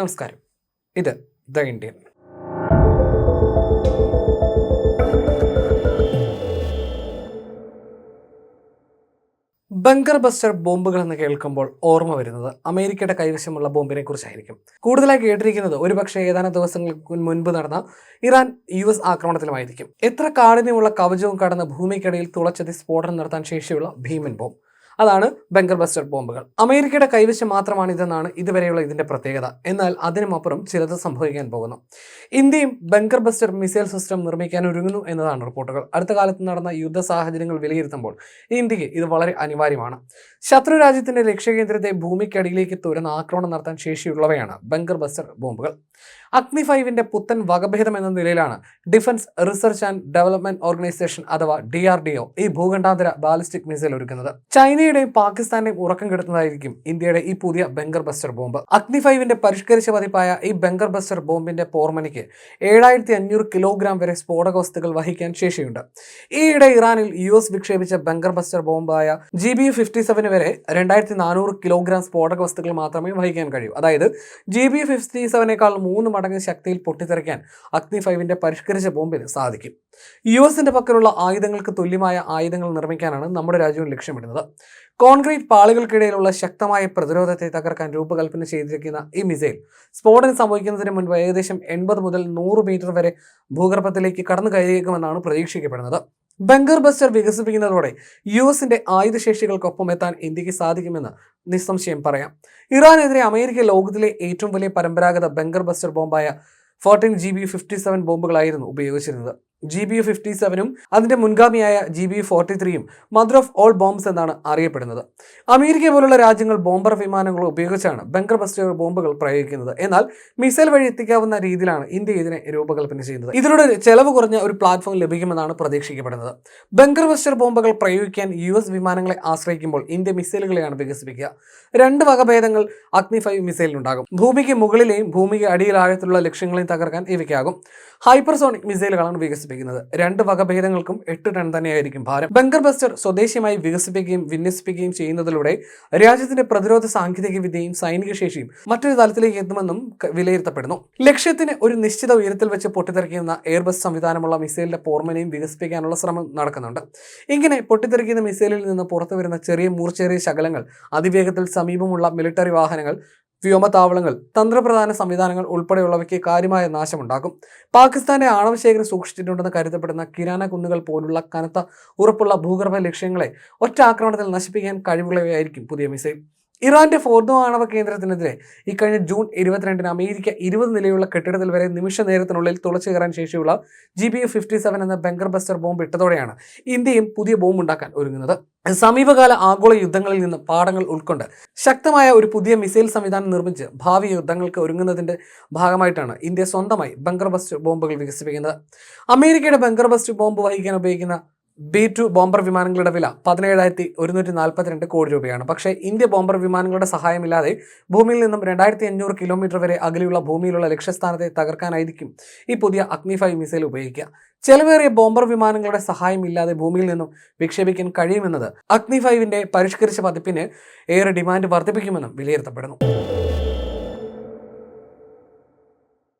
നമസ്കാരം. ഇത് the Indian. Bunker buster ബോംബുകൾ എന്ന് കേൾക്കുമ്പോൾ ഓർമ്മ വരുന്നത് അമേരിക്കയുടെ കൈവശമുള്ള ബോംബിനെ കുറിച്ചായിരിക്കും കൂടുതലായി കേട്ടിരിക്കുന്നത് ഒരുപക്ഷെ ഏതാനും ദിവസങ്ങൾക്ക് മുൻപ് നടന്ന ഇറാൻ യു എസ് ആക്രമണത്തിലുമായിരിക്കും. എത്ര കാഠിന്യമുള്ള കവചവും കടന്ന് ഭൂമിക്കടിയിൽ തുളച്ചതി സ്ഫോടനം നടത്താൻ ശേഷിയുള്ള ഭീമൻ ബോംബ്. അതാണ് ബങ്കർ ബസ്റ്റർ ബോംബുകൾ. അമേരിക്കയുടെ കൈവശം മാത്രമാണ് ഇതെന്നാണ് ഇതുവരെയുള്ള ഇതിന്റെ പ്രത്യേകത. എന്നാൽ അതിനുമപ്പുറം ചിലത് സംഭവിക്കാൻ പോകുന്നു. ഇന്ത്യയും ബങ്കർ ബസ്റ്റർ മിസൈൽ സിസ്റ്റം നിർമ്മിക്കാൻ ഒരുങ്ങുന്നു എന്നതാണ് റിപ്പോർട്ടുകൾ. അടുത്ത കാലത്ത് നടന്ന യുദ്ധ സാഹചര്യങ്ങൾ വിലയിരുത്തുമ്പോൾ ഇന്ത്യയ്ക്ക് ഇത് വളരെ അനിവാര്യമാണ്. ശത്രു രാജ്യത്തിന്റെ ലക്ഷ്യകേന്ദ്രത്തെ ഭൂമിക്കടിയിലേക്ക് തുരന്ന് ആക്രമണം നടത്താൻ ശേഷിയുള്ളവയാണ് ബങ്കർ ബസ്റ്റർ ബോംബുകൾ. അഗ്നി ഫൈവിന്റെ പുത്തൻ വകഭേദം എന്ന നിലയിലാണ് defence research and development organisation അഥവാ ഡി ഈ ഭൂഖണ്ഡാന്തര ബാലിസ്റ്റിക് മിസൈൽ ഒരുക്കുന്നത്. ചൈനയുടെയും പാകിസ്ഥാന്റെയും ഉറക്കം കെടുത്തുന്നതായിരിക്കും ഇന്ത്യയുടെ ഈ പുതിയ ബംഗർ ബസ്റ്റർ ബോംബ്. അഗ്നി ഫൈവിന്റെ പരിഷ്കരിച്ച പതിപ്പായ ഈ ബംഗർ ബസ്റ്റർ ബോംബിന്റെ പോർമനിക്ക് ഏഴായിരത്തി അഞ്ഞൂറ് കിലോഗ്രാം വരെ സ്ഫോടക വസ്തുക്കൾ വഹിക്കാൻ ശേഷിയുണ്ട്. ഈയിടെ ഇറാനിൽ യു എസ് വിക്ഷേപിച്ച ബംഗർ ബസ്റ്റർ ബോംബായ ജി ബി ഫിഫ്റ്റി സെവന് വരെ രണ്ടായിരത്തി നാനൂറ് കിലോഗ്രാം സ്ഫോടക വസ്തുക്കൾ മാത്രമേ വഹിക്കാൻ കഴിയൂ. അതായത് ജി ബി ഫിഫ്റ്റി സെവനേക്കാൾ മൂന്ന് മടങ്ങ് ശക്തിയിൽ പൊട്ടിത്തെറിക്കാൻ അഗ്നി ഫൈവിന്റെ പരിഷ്കരിച്ച ബോംബിന് സാധിക്കും. യു എസിന്റെ പക്കലുള്ള ആയുധങ്ങൾക്ക് തുല്യമായ ആയുധങ്ങൾ നിർമ്മിക്കാനാണ് നമ്മുടെ രാജ്യവും ലക്ഷ്യമിടുന്നത്. കോൺക്രീറ്റ് പാളികൾക്കിടയിലുള്ള ശക്തമായ പ്രതിരോധത്തെ തകർക്കാൻ രൂപകൽപ്പന ചെയ്തിരിക്കുന്ന ഈ മിസൈൽ സ്ഫോടനം സംഭവിക്കുന്നതിന് മുൻപ് ഏകദേശം എൺപത് മുതൽ നൂറ് മീറ്റർ വരെ ഭൂഗർഭത്തിലേക്ക് കടന്നു കയറിയേക്കുമെന്നാണ് പ്രതീക്ഷിക്കപ്പെടുന്നത്. ബംഗർ ബസ്റ്റർ വികസിപ്പിക്കുന്നതോടെ യു എസിന്റെ ആയുധശേഷികൾക്കൊപ്പം എത്താൻ ഇന്ത്യയ്ക്ക് സാധിക്കുമെന്ന് നിസ്സംശയം പറയാം. ഇറാനെതിരെ അമേരിക്ക ലോകത്തിലെ ഏറ്റവും വലിയ പരമ്പരാഗത bunker buster ബോംബായ fourteen G B fifty seven ബോംബുകളായിരുന്നു ഉപയോഗിച്ചിരുന്നത്. ജി ബി ഫിഫ്റ്റി സെവനും അതിന്റെ മുൻഗാമിയായ ജി ബി ഫോർട്ടി ത്രീയും മദർ ഓഫ് ഓൾ ബോംബ്സ് എന്നാണ് അറിയപ്പെടുന്നത്. അമേരിക്ക പോലുള്ള രാജ്യങ്ങൾ ബോംബർ വിമാനങ്ങൾ ഉപയോഗിച്ചാണ് ബങ്കർ ബസ്റ്റർ ബോംബുകൾ പ്രയോഗിക്കുന്നത്. എന്നാൽ മിസൈൽ വഴി എത്തിക്കാവുന്ന രീതിയിലാണ് ഇന്ത്യ ഇതിനെ രൂപകൽപ്പന ചെയ്യുന്നത്. ഇതിലൂടെ ചെലവ് കുറഞ്ഞ ഒരു പ്ലാറ്റ്ഫോം ലഭിക്കുമെന്നാണ് പ്രതീക്ഷിക്കപ്പെടുന്നത്. ബങ്കർ ബസ്റ്റർ ബോംബുകൾ പ്രയോഗിക്കാൻ യു എസ് വിമാനങ്ങളെ ആശ്രയിക്കുമ്പോൾ ഇന്ത്യ മിസൈലുകളെയാണ് വികസിപ്പിക്കുക. രണ്ട് വകഭേദങ്ങൾ അഗ്നി മിസൈലിനുണ്ടാകും. ഭൂമിക്ക് മുകളിലെയും ഭൂമിക്ക് അടിയിൽ ആഴത്തിലുള്ള ലക്ഷ്യങ്ങളെയും തകർക്കാൻ ഇവയ്ക്കാകും. ഹൈപ്പർസോണിക് മിസൈലുകളാണ് വികസിപ്പിക്കുന്നത്. രണ്ട് വകഭേദങ്ങൾക്കും എട്ട് ടൺ തന്നെയായിരിക്കും ഭാരം. ബങ്കർ ബസ്റ്റർ സ്വദേശിയമായി വികസിപ്പിക്കുകയും വിന്യസിപ്പിക്കുകയും ചെയ്യുന്നതിലൂടെ രാജ്യത്തിന്റെ പ്രതിരോധ സാങ്കേതിക വിദ്യയും സൈനിക ശേഷിയും മറ്റൊരു തലത്തിലേക്ക് എത്തുമെന്നും വിലയിരുത്തപ്പെടുന്നു. ലക്ഷ്യത്തിന് ഒരു നിശ്ചിത ഉയരത്തിൽ വെച്ച് പൊട്ടിത്തെറിക്കുന്ന എയർബസ് സംവിധാനമുള്ള മിസൈലിന്റെ പോർമനയും വികസിപ്പിക്കാനുള്ള ശ്രമം നടക്കുന്നുണ്ട്. ഇങ്ങനെ പൊട്ടിത്തെറിക്കുന്ന മിസൈലിൽ നിന്ന് പുറത്തു വരുന്ന ചെറിയ മൂർച്ചേറിയ ശകലങ്ങൾ അതിവേഗത്തിൽ സമീപമുള്ള മിലിറ്ററി വാഹനങ്ങൾ വ്യോമതാവളങ്ങൾ തന്ത്രപ്രധാന സംവിധാനങ്ങൾ ഉൾപ്പെടെയുള്ളവയ്ക്ക് കാര്യമായ നാശമുണ്ടാക്കും. പാകിസ്ഥാന്റെ ആണവശേഖരം സൂക്ഷിച്ചിട്ടുണ്ടെന്ന് കരുതപ്പെടുന്ന കിരാന കുന്നുകൾ പോലുള്ള കനത്ത ഉറപ്പുള്ള ഭൂഗർഭ ലക്ഷ്യങ്ങളെ ഒറ്റ ആക്രമണത്തിൽ നശിപ്പിക്കാൻ കഴിവുള്ളവയായിരിക്കും പുതിയ മിസൈൽ. ഇറാന്റെ ഫോർദോ ആണവ കേന്ദ്രത്തിനെതിരെ ഇക്കഴിഞ്ഞ ജൂൺ ഇരുപത്തിരണ്ടിന് അമേരിക്ക ഇരുപത് നിലയുള്ള കെട്ടിടത്തിൽ വരെ നിമിഷ നേരത്തിനുള്ളിൽ തുളച്ചു കയറാൻ ശേഷിയുള്ള G B F fifty seven എന്ന ബങ്കർ ബസ്റ്റർ ബോംബ് ഇട്ടതോടെയാണ് ഇന്ത്യയും പുതിയ ബോംബ് ഉണ്ടാക്കാൻ ഒരുങ്ങുന്നത്. സമീപകാല ആഗോള യുദ്ധങ്ങളിൽ നിന്ന് പാഠങ്ങൾ ഉൾക്കൊണ്ട് ശക്തമായ ഒരു പുതിയ മിസൈൽ സംവിധാനം നിർമ്മിച്ച് ഭാവി യുദ്ധങ്ങൾക്ക് ഒരുങ്ങുന്നതിന്റെ ഭാഗമായിട്ടാണ് ഇന്ത്യ സ്വന്തമായി ബങ്കർ ബസ്റ്റർ ബോംബുകൾ വികസിപ്പിക്കുന്നത്. അമേരിക്കയുടെ ബങ്കർ ബസ്റ്റർ ബോംബ് വഹിക്കാൻ ഉപയോഗിക്കുന്ന ബി ടു ബോംബർ വിമാനങ്ങളുടെ വില പതിനേഴായിരത്തി ഒരുന്നൂറ്റി നാൽപ്പത്തിരണ്ട് കോടി രൂപയാണ്. പക്ഷേ ഇന്ത്യ ബോംബർ വിമാനങ്ങളുടെ സഹായമില്ലാതെ ഭൂമിയിൽ നിന്നും രണ്ടായിരത്തി അഞ്ഞൂറ് കിലോമീറ്റർ വരെ അകലെയുള്ള ഭൂമിയിലുള്ള ലക്ഷ്യസ്ഥാനത്തെ തകർക്കാനായിരിക്കും ഈ പുതിയ അഗ്നി മിസൈൽ ഉപയോഗിക്കുക. ചെലവേറിയ ബോംബർ വിമാനങ്ങളുടെ സഹായമില്ലാതെ ഭൂമിയിൽ നിന്നും വിക്ഷേപിക്കാൻ കഴിയുമെന്നത് അഗ്നി ഫൈവിന്റെ പരിഷ്കരിച്ച പതിപ്പിന് ഏറെ ഡിമാൻഡ് വർദ്ധിപ്പിക്കുമെന്നും വിലയിരുത്തപ്പെടുന്നു.